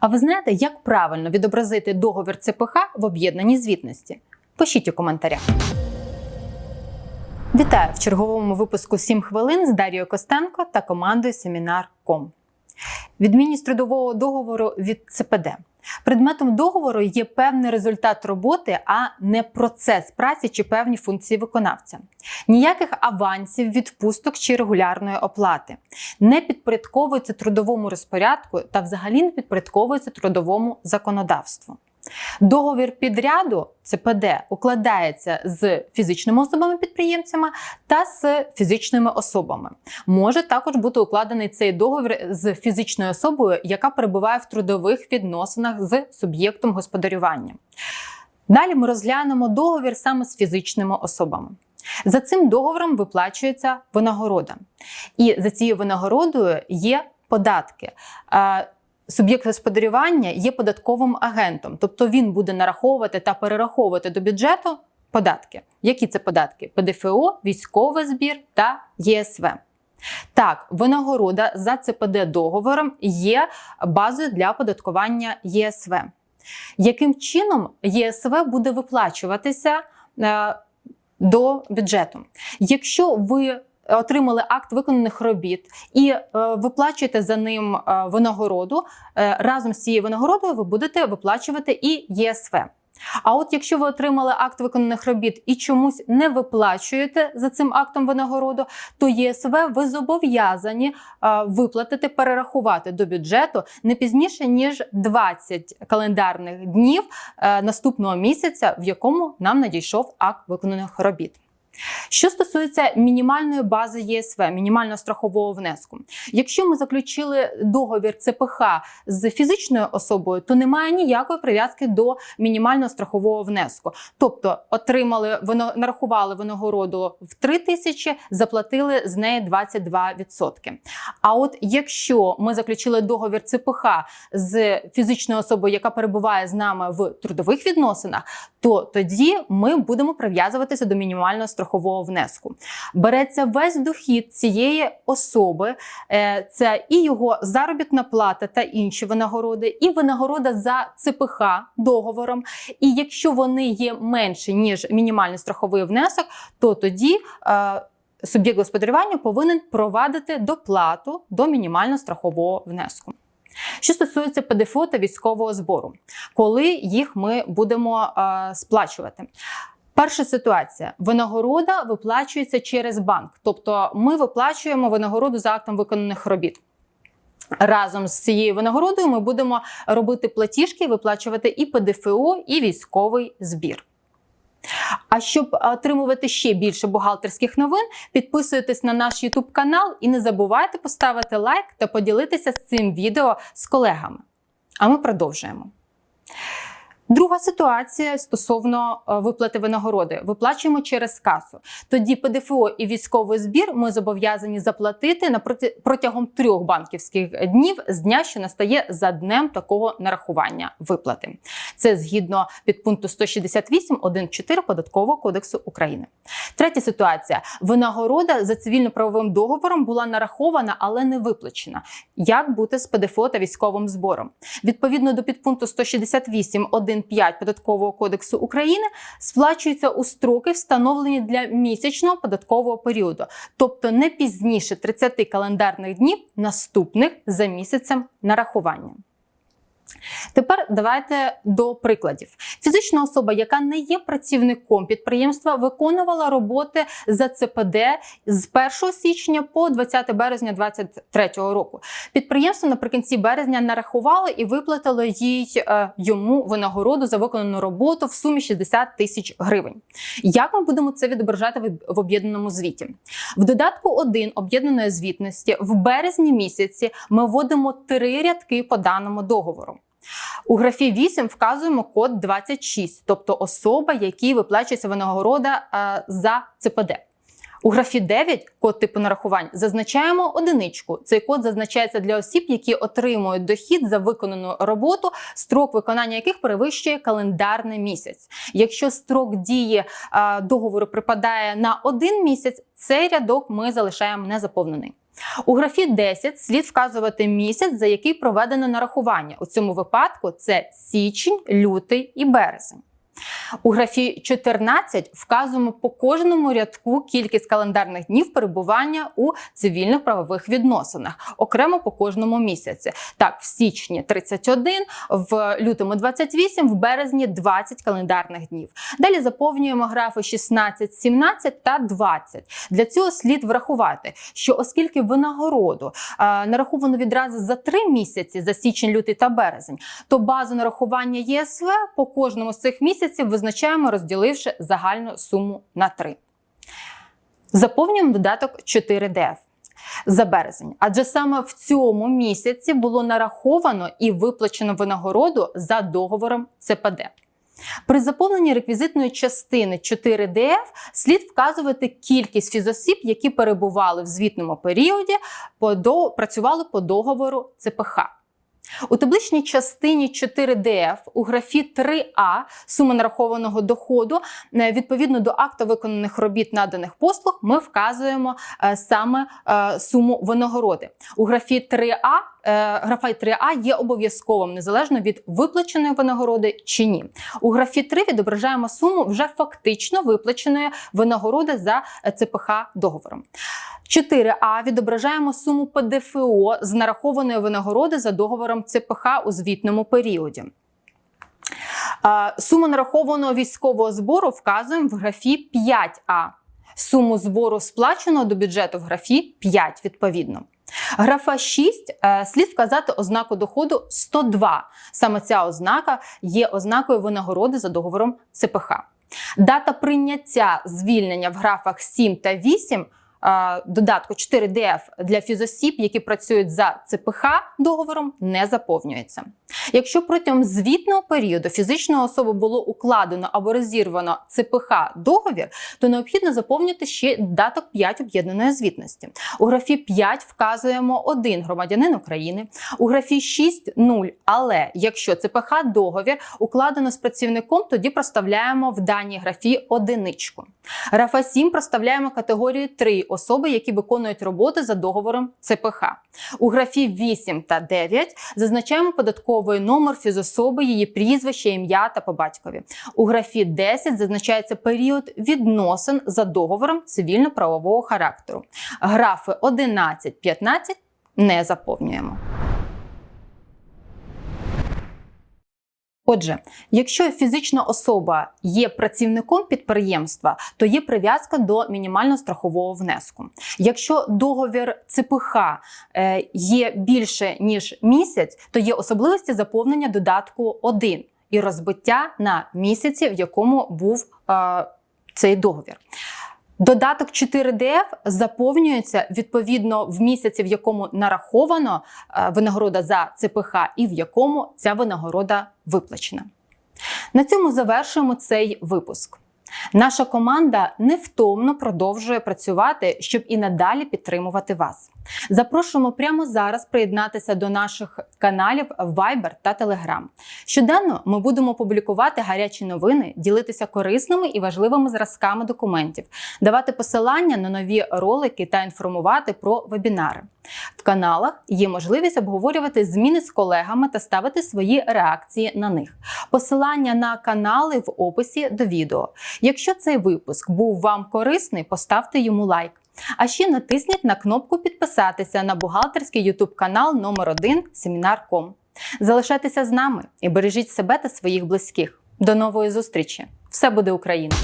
А ви знаєте, як правильно відобразити договір ЦПХ в об'єднаній звітності? Пишіть у коментарях. Вітаю в черговому випуску «7 хвилин з Дарією Костенко та командою Семінар.ком. Відмінність трудового договору від ЦПД. Предметом договору є певний результат роботи, а не процес праці чи певні функції виконавця. Ніяких авансів, відпусток чи регулярної оплати. Не підпорядковується трудовому розпорядку та взагалі не підпорядковується трудовому законодавству. Договір підряду ЦПД укладається з фізичними особами-підприємцями та з фізичними особами. Може також бути укладений цей договір з фізичною особою, яка перебуває в трудових відносинах з суб'єктом господарювання. Далі ми розглянемо договір саме з фізичними особами. За цим договором виплачується винагорода, і за цією винагородою є податки. Суб'єкт господарювання є податковим агентом, тобто він буде нараховувати та перераховувати до бюджету податки. Які це податки? ПДФО, військовий збір та ЄСВ. Так, винагорода за ЦПД договором є базою для оподаткування ЄСВ. Яким чином ЄСВ буде виплачуватися е, до бюджету? Якщо ви отримали акт виконаних робіт і е, виплачуєте за ним е, винагороду. Е, разом з цією винагородою ви будете виплачувати і ЄСВ. А от якщо ви отримали акт виконаних робіт і чомусь не виплачуєте за цим актом винагороду, то ЄСВ ви зобов'язані виплатити, перерахувати до бюджету не пізніше ніж 20 календарних днів наступного місяця, в якому нам надійшов акт виконаних робіт. Що стосується мінімальної бази ЄСВ, мінімального страхового внеску, якщо ми заключили договір ЦПХ з фізичною особою, то немає ніякої прив'язки до мінімального страхового внеску. Тобто отримали нарахували винагороду в 3 тисячі, заплатили з неї 22%. А от якщо ми заключили договір ЦПХ з фізичною особою, яка перебуває з нами в трудових відносинах, то тоді ми будемо прив'язуватися до мінімального страхового внеску. Береться весь дохід цієї особи, е, це і його заробітна плата та інші винагороди, і винагорода за ЦПХ договором. І якщо вони є менші ніж мінімальний страховий внесок, то тоді. Е, суб'єкт господарювання повинен провадити доплату до мінімального страхового внеску. Що стосується ПДФО та військового збору, коли їх ми будемо е, сплачувати. Перша ситуація: винагорода виплачується через банк, тобто ми виплачуємо винагороду за актом виконаних робіт. Разом з цією винагородою ми будемо робити платіжки, виплачувати і ПДФО, і військовий збір. А щоб отримувати ще більше бухгалтерських новин, підписуйтесь на наш YouTube канал і не забувайте поставити лайк та поділитися з цим відео з колегами. А ми продовжуємо. Друга ситуація стосовно е, виплати винагороди. Виплачуємо через касу. Тоді ПДФО і військовий збір ми зобов'язані заплатити на протягом трьох банківських днів з дня, що настає за днем такого нарахування виплати. Це згідно підпункту 168.1.4 податкового кодексу України. Третя ситуація: винагорода за цивільно-правовим договором була нарахована, але не виплачена. Як бути з ПДФО та військовим збором? Відповідно до підпункту 168.1 1.5 податкового кодексу України сплачуються у строки, встановлені для місячного податкового періоду, тобто не пізніше 30 календарних днів наступних за місяцем нарахування. Тепер давайте до прикладів. Фізична особа, яка не є працівником підприємства, виконувала роботи за ЦПД з 1 січня по 20 березня 2023 року. Підприємство наприкінці березня нарахувало і виплатило їй е, йому винагороду за виконану роботу в сумі 60 тисяч гривень. Як ми будемо це відображати в об'єднаному звіті? В додатку 1 об'єднаної звітності в березні місяці ми вводимо три рядки по даному договору. У графі 8 вказуємо код 26, тобто особа, якій виплачується винагорода е, за ЦПД. У графі 9 код типу нарахувань зазначаємо одиничку. Цей код зазначається для осіб, які отримують дохід за виконану роботу, строк виконання яких перевищує календарний місяць. Якщо строк дії а, договору припадає на один місяць, цей рядок ми залишаємо незаповнений. У графі 10 слід вказувати місяць, за який проведено нарахування. У цьому випадку це січень, лютий і березень. У графі 14 вказуємо по кожному рядку кількість календарних днів перебування у цивільних правових відносинах, окремо по кожному місяці. Так, в січні 31, в лютому 28, в березні 20 календарних днів. Далі заповнюємо графи 16, 17 та 20. Для цього слід врахувати, що оскільки винагороду а, нараховано відразу за три місяці за січень, лютий та березень, то базу нарахування ЄСВ по кожному з цих місяців визначаємо, розділивши загальну суму на 3. Заповнюємо додаток 4ДФ за березень, адже саме в цьому місяці було нараховано і виплачено винагороду за договором ЦПД. При заповненні реквізитної частини 4ДФ слід вказувати кількість фізосіб, які перебували в звітному періоді, працювали по договору ЦПХ. У табличній частині 4ДФ у графі 3А сума нарахованого доходу е, відповідно до акту виконаних робіт наданих послуг ми вказуємо е, саме е, суму винагороди. У графі 3А е, графа 3А є обов'язковим незалежно від виплаченої винагороди чи ні. У графі 3 відображаємо суму вже фактично виплаченої винагороди за ЦПХ договором. 4А відображаємо суму ПДФО з нарахованої винагороди за договором ЦПХ у звітному періоді. Суму нарахованого військового збору вказуємо в графі 5А. Суму збору сплаченого до бюджету в графі 5 відповідно. Графа 6 е, слід вказати ознаку доходу 102. Саме ця ознака є ознакою винагороди за договором ЦПХ. Дата прийняття звільнення в графах 7 та 8 е, додатку 4ДФ для фізосіб, які працюють за ЦПХ договором, не заповнюється. Якщо протягом звітного періоду фізичної особи було укладено або розірвано ЦПХ договір, то необхідно заповнити ще додаток 5 об'єднаної звітності. У графі 5 вказуємо один громадянин України, у графі 6 – 0. Але якщо ЦПХ договір укладено з працівником, тоді проставляємо в даній графі одиничку. Графа 7 проставляємо категорію 3 особи, які виконують роботи за договором ЦПХ. У графі 8 та 9 зазначаємо податковий номер фізособи, її прізвище, ім'я та по батькові. У графі 10 зазначається період відносин за договором цивільно-правового характеру. Графи 11, 15 не заповнюємо. Отже, якщо фізична особа є працівником підприємства, то є прив'язка до мінімального страхового внеску. Якщо договір ЦПХ е, є більше ніж місяць, то є особливості заповнення додатку 1 і розбиття на місяці, в якому був е, цей договір. Додаток 4ДФ заповнюється відповідно в місяці, в якому нараховано е, винагорода за ЦПХ, і в якому ця винагорода виплачена. На цьому завершуємо цей випуск. Наша команда невтомно продовжує працювати, щоб і надалі підтримувати вас. Запрошуємо прямо зараз приєднатися до наших каналів Viber та Telegram. Щоденно ми будемо публікувати гарячі новини, ділитися корисними і важливими зразками документів, давати посилання на нові ролики та інформувати про вебінари. В каналах є можливість обговорювати зміни з колегами та ставити свої реакції на них. Посилання на канали в описі до відео. Якщо цей випуск був вам корисний, поставте йому лайк. А ще натисніть на кнопку підписатися на бухгалтерський YouTube канал номер 1 Семінар.ком. Залишайтеся з нами і бережіть себе та своїх близьких. До нової зустрічі! Все буде Україна!